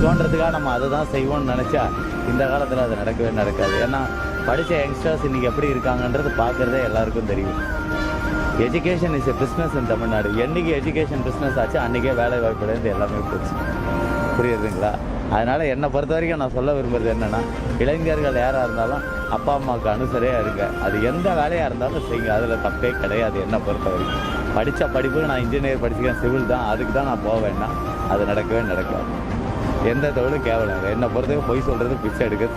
இருக்கோன்றதுக்காக நம்ம அதை தான் செய்வோம்னு நினச்சா இந்த காலத்தில் அது நடக்கவே நடக்காது. ஏன்னா படித்த யங்ஸ்டர்ஸ் இன்றைக்கி எப்படி இருக்காங்கன்றது பார்க்குறதே எல்லாருக்கும் தெரியும். Education is a business in Tamil Nadu என்னைக்கு எஜுகேஷன் பிஸ்னஸ் ஆச்சு அன்றைக்கே வேலை வாய்ப்புலேருந்து எல்லாமே போச்சு. புரியுதுங்களா? அதனால் என்னை பொறுத்த வரைக்கும் நான் சொல்ல விரும்புறது என்னென்னா இளைஞர்கள் யாராக இருந்தாலும் அப்பா அம்மாவுக்கு அனுசரியாக இருங்க. அது எந்த வேலையாக இருந்தாலும் செய்யுங்க அதில் தப்பே கிடையாது என்னை பொறுத்த வரைக்கும். படித்த படிப்புக்கு நான் இன்ஜினியர் படிச்சுக்கேன் சிவில் தான். அதுக்கு தான் நான் போவேன்னா அது நடக்கவே நடக்காது. எந்த தொழிலும் கேவலம் என்னை பொறுத்தவரைக்கும் பொய் சொல்கிறது பிச்சை எடுக்கிறது